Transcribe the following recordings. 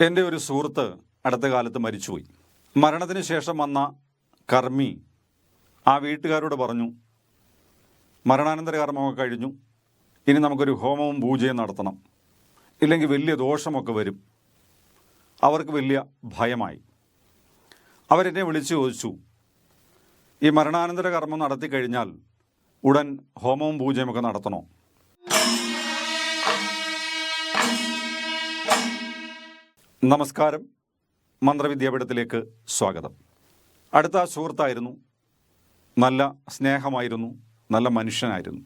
എന്റെ ഒരു സുഹൃത്ത് അടുത്ത കാലത്ത് മരിച്ചുപോയി. മരണത്തിന് ശേഷം വന്ന കർമ്മി ആ വീട്ടുകാരോട് പറഞ്ഞു മരണാനന്തര കർമ്മമൊക്കെ കഴിഞ്ഞു. ഇനി നമുക്കൊരു ഹോമവും പൂജയും നടത്തണം. ഇല്ലെങ്കിൽ വലിയ ദോഷമൊക്കെ വരും. അവർക്ക് വലിയ ഭയമായി. അവരെന്നെ വിളിച്ചു ചോദിച്ചു ഈ മരണാനന്തര കർമ്മം നടത്തി കഴിഞ്ഞാൽ ഉടൻ ഹോമവും പൂജയുമൊക്കെ നടത്തണോ? നമസ്കാരം. മന്ത്രവിദ്യാപീഠത്തിലേക്ക് സ്വാഗതം. അടുത്ത സുഹൃത്തായിരുന്നു. നല്ല സ്നേഹമായിരുന്നു. നല്ല മനുഷ്യനായിരുന്നു.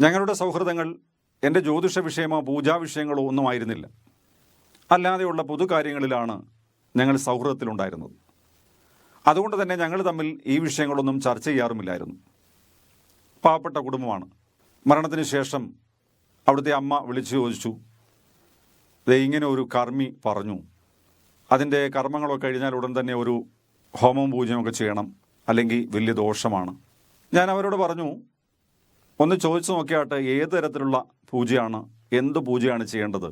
ഞങ്ങളുടെ സൗഹൃദങ്ങൾ എന്റെ ജ്യോതിഷ വിഷയമോ പൂജാ വിഷയങ്ങളോ ഒന്നും ആയിരുന്നില്ല. അല്ലാതെയുള്ള പൊതു കാര്യങ്ങളിലാണ് ഞങ്ങൾ സൗഹൃദത്തിലുണ്ടായിരുന്നത്. അതുകൊണ്ട് തന്നെ ഞങ്ങൾ തമ്മിൽ ഈ വിഷയങ്ങളൊന്നും ചർച്ച ചെയ്യാറുമില്ലായിരുന്നു. പാവപ്പെട്ട കുടുംബമാണ്. മരണത്തിന് ശേഷം അവിടുത്തെ അമ്മ വിളിച്ചു ചോദിച്ചു. ഇങ്ങനെ ഒരു കർമ്മി പറഞ്ഞു. അതിന്റെ കർമ്മങ്ങളൊക്കെ കഴിഞ്ഞാൽ ഉടൻ തന്നെ ഒരു ഹോമവും പൂജയൊക്കെ ചെയ്യണം. അല്ലെങ്കിൽ വലിയ ദോഷമാണ്. ഞാൻ അവരോട് പറഞ്ഞു ഒന്ന് ചോദിച്ചു നോക്കിയാട്ടെ ഏത് തരത്തിലുള്ള പൂജയാണ് എന്ത് പൂജയാണ് ചെയ്യേണ്ടത്?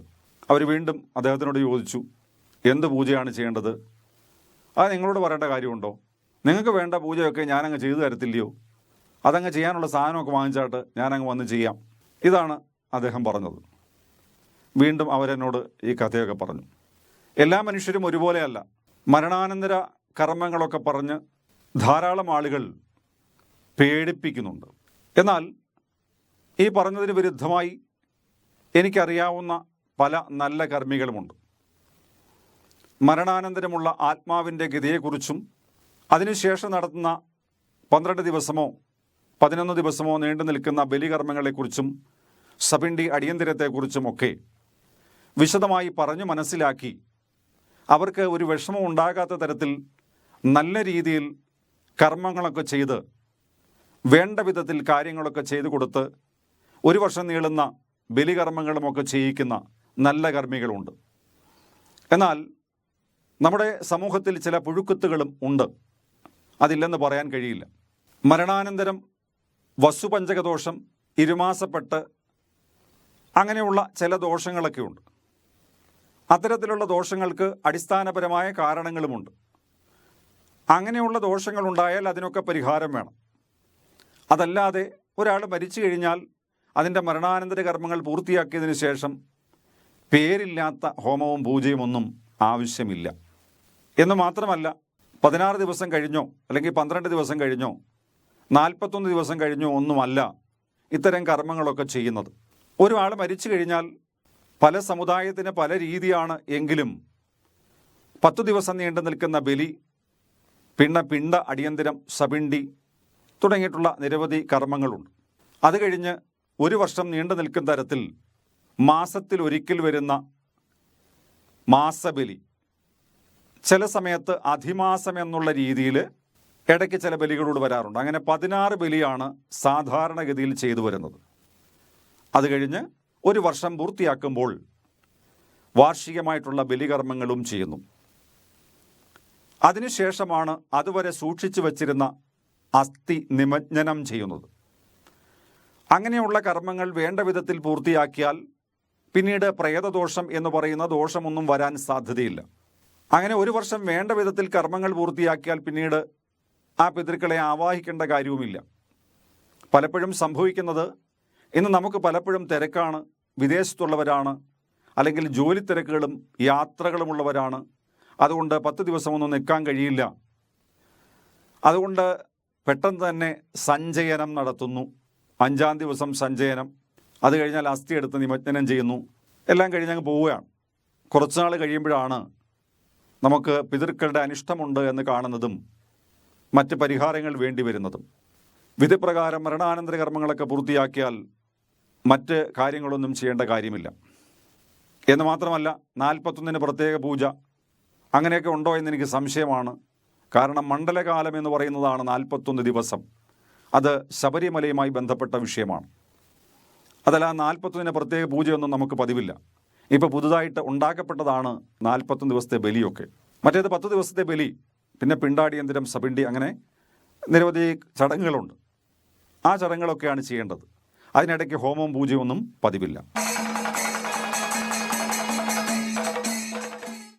അവർ വീണ്ടും അദ്ദേഹത്തിനോട് ചോദിച്ചു എന്ത് പൂജയാണ് ചെയ്യേണ്ടത്? അത് നിങ്ങളോട് പറയേണ്ട കാര്യമുണ്ടോ? നിങ്ങൾക്ക് വേണ്ട പൂജയൊക്കെ ഞാനങ്ങ് ചെയ്തു തരത്തില്ലയോ? അതങ്ങ് ചെയ്യാനുള്ള സാധനമൊക്കെ വാങ്ങിച്ചാട്ട് ഞാനങ്ങ് വന്ന് ചെയ്യാം. ഇതാണ് അദ്ദേഹം പറഞ്ഞത്. വീണ്ടും അവരെന്നോട് ഈ കഥയൊക്കെ പറഞ്ഞു. എല്ലാ മനുഷ്യരും ഒരുപോലെയല്ല. മരണാനന്തര കർമ്മങ്ങളൊക്കെ പറഞ്ഞ് ധാരാളം ആളുകൾ പേടിപ്പിക്കുന്നുണ്ട്. എന്നാൽ ഈ പറഞ്ഞതിന് വിരുദ്ധമായി എനിക്കറിയാവുന്ന പല നല്ല കർമ്മികളുമുണ്ട്. മരണാനന്തരമുള്ള ആത്മാവിന്റെ ഗതിയെക്കുറിച്ചും അതിനുശേഷം നടത്തുന്ന പന്ത്രണ്ട് ദിവസമോ പതിനൊന്ന് ദിവസമോ നീണ്ടു നിൽക്കുന്ന ബലികർമ്മങ്ങളെക്കുറിച്ചും സപിണ്ടി അടിയന്തിരത്തെക്കുറിച്ചും ഒക്കെ വിശദമായി പറഞ്ഞു മനസ്സിലാക്കി. അവർക്ക് ഒരു വിഷമം ഉണ്ടാകാത്ത തരത്തിൽ നല്ല രീതിയിൽ കർമ്മങ്ങളൊക്കെ ചെയ്ത് വേണ്ട വിധത്തിൽ കാര്യങ്ങളൊക്കെ ചെയ്തു കൊടുത്ത് ഒരു വർഷം നീളുന്ന ബലികർമ്മങ്ങളുമൊക്കെ ചെയ്യിക്കുന്ന നല്ല കർമ്മികളുണ്ട്. എന്നാൽ നമ്മുടെ സമൂഹത്തിൽ ചില പുഴുക്കുത്തുകളും ഉണ്ട്. അതില്ലെന്ന് പറയാൻ കഴിയില്ല. മരണാനന്തരം വസുപഞ്ചകദോഷം ഇരുമാസപ്പെട്ട് അങ്ങനെയുള്ള ചില ദോഷങ്ങളൊക്കെ ഉണ്ട് അത്തരത്തിലുള്ള ദോഷങ്ങൾക്ക് അടിസ്ഥാനപരമായ കാരണങ്ങളുമുണ്ട്. അങ്ങനെയുള്ള ദോഷങ്ങൾ ഉണ്ടായാൽ അതിനൊക്കെ പരിഹാരം വേണം. അതല്ലാതെ ഒരാൾ മരിച്ചു കഴിഞ്ഞാൽ അതിന്റെ മരണാനന്തര കർമ്മങ്ങൾ പൂർത്തിയാക്കിയതിന് ശേഷം പേരില്ലാത്ത ഹോമവും പൂജയും ഒന്നും ആവശ്യമില്ല. എന്ന് മാത്രമല്ല പതിനാറ് ദിവസം കഴിഞ്ഞോ അല്ലെങ്കിൽ പന്ത്രണ്ട് ദിവസം കഴിഞ്ഞോ നാൽപ്പത്തൊന്ന് ദിവസം കഴിഞ്ഞോ ഒന്നുമല്ല ഇത്തരം കർമ്മങ്ങളൊക്കെ ചെയ്യുന്നത്. ഒരാൾ മരിച്ചു കഴിഞ്ഞാൽ പല സമുദായത്തിന് പല രീതിയാണ് എങ്കിലും പത്തു ദിവസം നീണ്ടു നിൽക്കുന്ന ബലി പിണ്ണ പിണ്ട അടിയന്തരം സപിണ്ടി തുടങ്ങിയിട്ടുള്ള നിരവധി കർമ്മങ്ങളുണ്ട്. അത് കഴിഞ്ഞ് ഒരു വർഷം നീണ്ടു നിൽക്കുന്ന തരത്തിൽ മാസത്തിൽ ഒരിക്കൽ വരുന്ന മാസബലി. ചില സമയത്ത് അധിമാസം എന്നുള്ള രീതിയിൽ ഇടയ്ക്ക് ചില ബലികളോട് വരാറുണ്ട്. അങ്ങനെ പതിനാറ് ബലിയാണ് സാധാരണഗതിയിൽ ചെയ്തു വരുന്നത്. അത് കഴിഞ്ഞ് ഒരു വർഷം പൂർത്തിയാക്കുമ്പോൾ വാർഷികമായിട്ടുള്ള ബലികർമ്മങ്ങളും ചെയ്യുന്നു. അതിനുശേഷമാണ് അതുവരെ സൂക്ഷിച്ചു വച്ചിരുന്ന അസ്ഥി നിമജ്ജനം ചെയ്യുന്നത്. അങ്ങനെയുള്ള കർമ്മങ്ങൾ വേണ്ട വിധത്തിൽ പൂർത്തിയാക്കിയാൽ പിന്നീട് പ്രേതദോഷം എന്ന് പറയുന്ന ദോഷമൊന്നും വരാൻ സാധ്യതയില്ല. അങ്ങനെ ഒരു വർഷം വേണ്ട വിധത്തിൽ കർമ്മങ്ങൾ പൂർത്തിയാക്കിയാൽ പിന്നീട് ആ പിതൃക്കളെ ആവാഹിക്കേണ്ട കാര്യവുമില്ല. പലപ്പോഴും സംഭവിക്കുന്നത് ഇന്ന് നമുക്ക് പലപ്പോഴും തിരക്കാണ്. വിദേശത്തുള്ളവരാണ്. അല്ലെങ്കിൽ ജോലി തിരക്കുകളും യാത്രകളുമുള്ളവരാണ്. അതുകൊണ്ട് പത്ത് ദിവസമൊന്നും നിൽക്കാൻ കഴിയില്ല. അതുകൊണ്ട് പെട്ടെന്ന് തന്നെ സഞ്ചയനം നടത്തുന്നു. അഞ്ചാം ദിവസം സഞ്ചയനം. അത് കഴിഞ്ഞാൽ അസ്ഥി എടുത്ത് നിമജ്ജനം ചെയ്യുന്നു. എല്ലാം കഴിഞ്ഞ് അങ്ങ് പോവുകയാണ്. കുറച്ച് നാൾ കഴിയുമ്പോഴാണ് നമുക്ക് പിതൃക്കളുടെ അനിഷ്ടമുണ്ട് എന്ന് കാണുന്നതും മറ്റ് പരിഹാരങ്ങൾ വേണ്ടി വരുന്നതും. വിധിപ്രകാരം മരണാനന്തര കർമ്മങ്ങളൊക്കെ പൂർത്തിയാക്കിയാൽ മറ്റ് കാര്യങ്ങളൊന്നും ചെയ്യേണ്ട കാര്യമില്ല. എന്ന് മാത്രമല്ല നാൽപ്പത്തൊന്നിന് പ്രത്യേക പൂജ. അങ്ങനെയൊക്കെ ഉണ്ടോ എന്ന് എനിക്ക് സംശയമാണ്. കാരണം മണ്ഡലകാലം എന്ന് പറയുന്നതാണ് നാൽപ്പത്തൊന്ന് ദിവസം. അത് ശബരിമലയുമായി ബന്ധപ്പെട്ട വിഷയമാണ്. അതല്ല നാൽപ്പത്തൊന്നിന് പ്രത്യേക പൂജയൊന്നും നമുക്ക് പതിവില്ല. ഇപ്പോൾ പുതുതായിട്ട് ഉണ്ടാക്കപ്പെട്ടതാണ് നാൽപ്പത്തൊന്ന് ദിവസത്തെ ബലിയൊക്കെ. മറ്റേത് പത്ത് ദിവസത്തെ ബലി പിന്നെ പിണ്ടാടിയന്തിരം സപിണ്ടി അങ്ങനെ നിരവധി ചടങ്ങുകളുണ്ട്. ആ ചടങ്ങുകളൊക്കെയാണ് ചെയ്യേണ്ടത്. അതിനിടയ്ക്ക് ഹോമവും പൂജയൊന്നും പതിവില്ല.